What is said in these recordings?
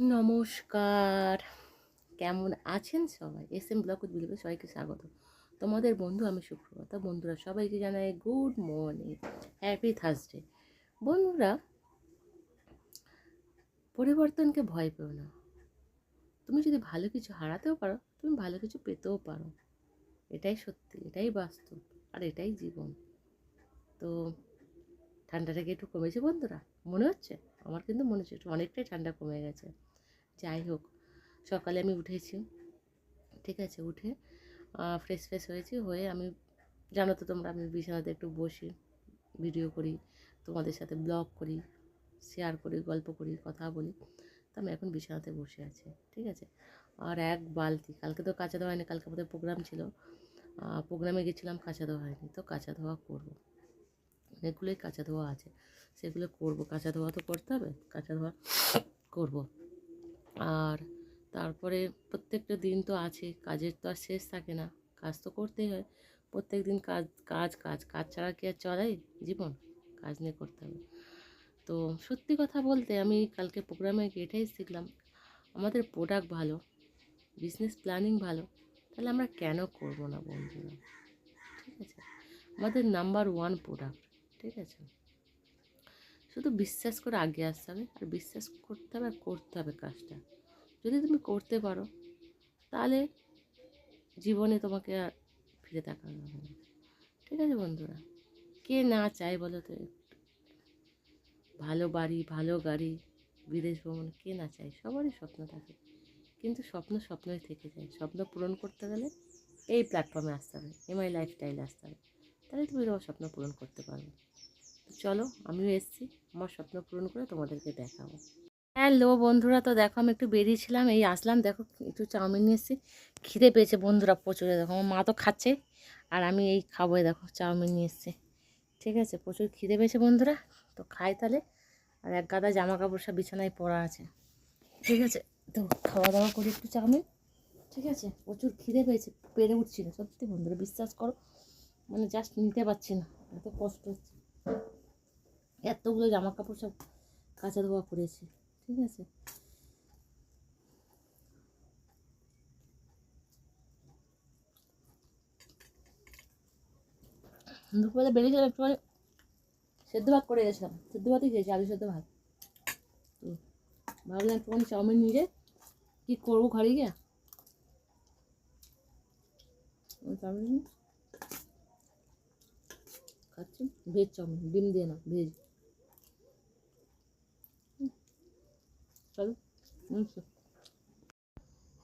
নমস্কার। কেমন আছেন সবাই? এস এম ব্লক বিলবে সবাইকে স্বাগত। তোমাদের বন্ধু আমি সুপ্রভাতা। বন্ধুরা, সবাইকে জানাই গুড মর্নিং, হ্যাপি থার্সডে। বন্ধুরা, পরিবর্তনকে ভয় পেও না। তুমি যদি ভালো কিছু হারাতেও পারো, তুমি ভালো কিছু পেতেও পারো। এটাই সত্যি, এটাই বাস্তব, আর এটাই জীবন। তো ঠান্ডাটাকে একটু কমেছে বন্ধুরা, মনে হচ্ছে? আমার কিন্তু মনে হচ্ছে একটু অনেকটাই ঠান্ডা কমে গেছে। যাই হোক, সকালে আমি উঠেছি। ঠিক আছে, উঠে ফ্রেশ ফ্রেশ হয়েছি, হয়ে আমি, জানো তো তোমরা, আমি বিছানাতে একটু বসি ভিডিও করি, তোমাদের সাথে ব্লগ করি শেয়ার করি, গল্প করি, কথা বলি। তো আমি এখন বিছানাতে বসে আছি, ঠিক আছে? আর এক বালতি, কালকে তো কাঁচা ধোয়া হয়নি, কালকে আমাদের প্রোগ্রাম ছিল। প্রোগ্রামে গেছিলাম, কাঁচা ধোয়া হয়নি, তো কাঁচা ধোয়া করব। অনেকগুলোই কাঁচা ধোয়া আছে, সেগুলো করব। কাঁচা ধোয়া তো করতে হবে, কাঁচা ধোয়া করব। আর তারপরে প্রত্যেকটা দিন তো আছে, কাজের তো আর শেষ থাকে না, কাজ তো করতেই হয়। প্রত্যেক দিন কাজ কাজ কাজ কাজ ছাড়া কি আর চলাই জীবন? কাজ নিয়ে করতে হবে। তো সত্যি কথা বলতে আমি কালকে প্রোগ্রামে এটাই শিখলাম, আমাদের প্রোডাক্ট ভালো বিজনেস প্ল্যানিং ভালো, তাহলে আমরা কেন করব না বন্ধুরা? ঠিক আছে? আমাদের নাম্বার ওয়ান প্রোডাক্ট ঠিক আছে? শুধু বিশ্বাস করে আগে আসতে হবে, আর বিশ্বাস করতে হবে আর করতে হবে কাজটা। যদি তুমি করতে পারো, তাহলে জীবনে তোমাকে আর ফিরে তাকানো হবে না। ঠিক আছে বন্ধুরা? কে না চায় বলো তো ভালো বাড়ি, ভালো গাড়ি, বিদেশ ভ্রমণ, কে না চায়? সবারই স্বপ্ন থাকে। কিন্তু স্বপ্ন স্বপ্নই থেকে যায়। স্বপ্ন পূরণ করতে গেলে এই প্ল্যাটফর্মে আসতে হবে এমআই লাইফস্টাইলে আসতে হবে। তাহলে তুমি তোমার স্বপ্ন পূরণ করতে পারবে। চলো আমিও এসছি। আমার স্বপ্ন পূরণ করে তোমাদেরকে দেখাবো। হ্যালো বন্ধুরা, তো দেখো আমি একটু বেরিয়েছিলাম, এই আসলাম, দেখো একটু চাউমিন নিয়ে এসেছি। খিদে পেয়েছে বন্ধুরা প্রচুর দেখো, আমার মা তো খাচ্ছে, আর আমি এই খাব দেখো, চাউমিন নিয়ে এসেছি। ঠিক আছে, প্রচুর খিদে পেয়েছে বন্ধুরা, তো খাই তাহলে। আর এক গাদা জামা কাপড় সব বিছানায় পড়া আছে। ঠিক আছে, তো খাওয়া দাওয়া করি একটু চাউমিন। ঠিক আছে, প্রচুর খিদে পেয়েছে, পেরে উঠছি না। সত্যি বন্ধুরা, বিশ্বাস করো মানে জাস্ট নিতে পারছি না, এত কষ্ট হচ্ছে। এতগুলো জামা কাপড় সব কাঁচা ধোয়া পড়েছে, ঠিক আছে? দুপুরে বেরিয়েছিলাম একটু সেদ্ধ ভাত করে গেছিলাম। সেদ্ধ ভাতই খেয়েছি, আলু সেদ্ধ ভাত। তো ভাবলাম একটুখানি চাউমিন নিয়ে কী করব ঘরে গিয়ে? চাউমিন খাচ্ছি, ভেজ চাউমিন, ডিম দিয়ে না, ভেজ। চলো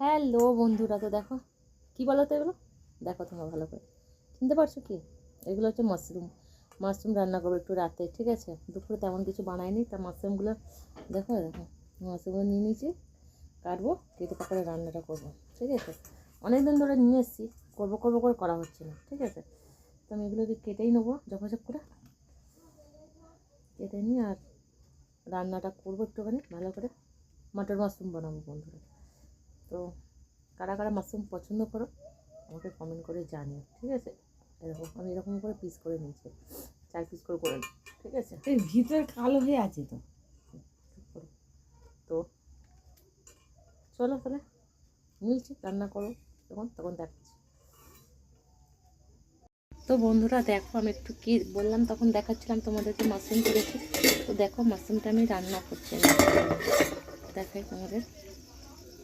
হ্যালো বন্ধুরা, তো দেখো, কী বলো তো এগুলো? দেখো তোমরা ভালো করে। চিনতে পারছ কি? এগুলো হচ্ছে মাশরুম। মাশরুম রান্না করব একটু রাতে, ঠিক আছে? দুপুরে তেমন কিছু বানাইনি তা মাশরুমগুলো দেখো দেখো, মাশরুমগুলো নিয়ে নিয়েছি, কাটবো, কেটে তারপরে রান্নাটা করব, ঠিক আছে? অনেক দিন ধরে নিয়ে এসেছি, করব করব করে করা হচ্ছে না, ঠিক আছে? তো আমি এগুলোকে কেটেই নেব ঝপাঝপ করে। কেটে নিয়ে আর রান্নাটা করব একটুখানি, ভালো করে। মাটর মাশরুম বানাবো বন্ধুরা। তো কারা কারা মাশরুম পছন্দ করো আমাকে কমেন্ট করে জানিও ঠিক আছে? এরকম আমি এরকম করে পিস করে নিয়েছি চার পিস করে করে ঠিক আছে? এই ভিতরে কালো হয়ে আছে তো। তো চলো তাহলে মিলছি রান্না করো তখন তখন দেখাচ্ছি। তো বন্ধুরা দেখো আমি একটু কি বললাম তখন দেখাচ্ছিলাম তোমাদেরকে মাশরুম করেছি। তো দেখো মাশরুমটা আমি রান্না করছি। দেখাই তোমাদের।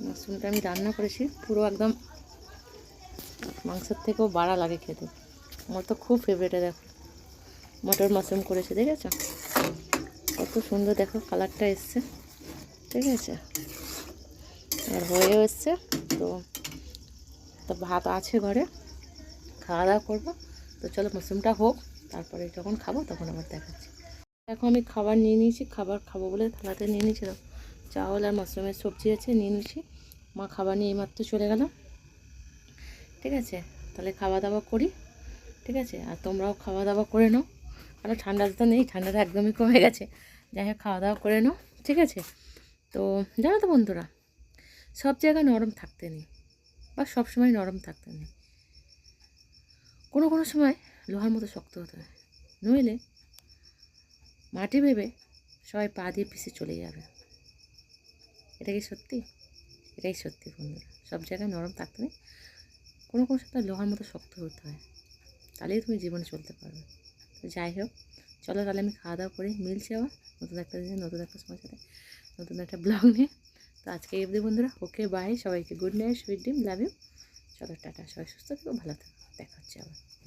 মাশরুমটা আমি রান্না করেছি, পুরো একদম মাংসের থেকেও বাড়া লাগে খেতে। আমার তো খুব ফেভারিটে দেখো। মটর মাশরুম করেছে, দেখেছ? কত সুন্দর দেখো কালারটা এসছে ঠিক আছে আর হয়েও এসছে, তো তো ভাত আছে ঘরে খাওয়া দাওয়া করব। তো চলো মাশরুমটা হোক, তারপরে যখন খাব তখন আবার দেখাচ্ছি। দেখো আমি খাবার নিয়ে নিয়েছি, খাবার খাব বলে থালাতে নিয়ে নিয়েছিলাম চাউল আর মাশরুমের সবজি আছে, নিয়ে নিয়েছি মা খাবার নিয়ে এইমাত্র চলে গেল। ঠিক আছে? তাহলে খাওয়া দাওয়া করি। ঠিক আছে? আর তোমরাও খাওয়া দাওয়া করে নাও। আর ঠান্ডাটা তো নেই ঠান্ডাটা একদমই কমে গেছে। যাই হোক খাওয়া দাওয়া করে নাও। ঠিক আছে? তো জানো তো বন্ধুরা, সব জায়গায় নরম থাকতে নেই বা সব সময় নরম থাকতে নেই। কোনো কোনো সময় লোহার মতো শক্ত হতে হয়। নইলে মাটি ভেবে সবাই পা দিয়ে পিছিয়ে চলে যাবে। এটা কি সত্যি? এটাই সত্যি বন্ধুরা। সব জায়গায় নরম থাকতে নেই কোনো কোনো সাথে লোহার মতো শক্ত হতে হয়। তাহলেই তুমি জীবনে চলতে পারবে। তো যাই হোক, চলো তাহলে আমি খাওয়া দাওয়া করে মিলছে আবার নতুন একটা দিনে, নতুন একটা সময় সাথে, নতুন একটা ব্লগ নিয়ে। তো আজকে অবধি বন্ধুরা, ওকে বাই সবাইকে good night sweet dream love you চলো টাটা, সবাই সুস্থ থেকো, ভালো থেকো, দেখা হচ্ছে আবার।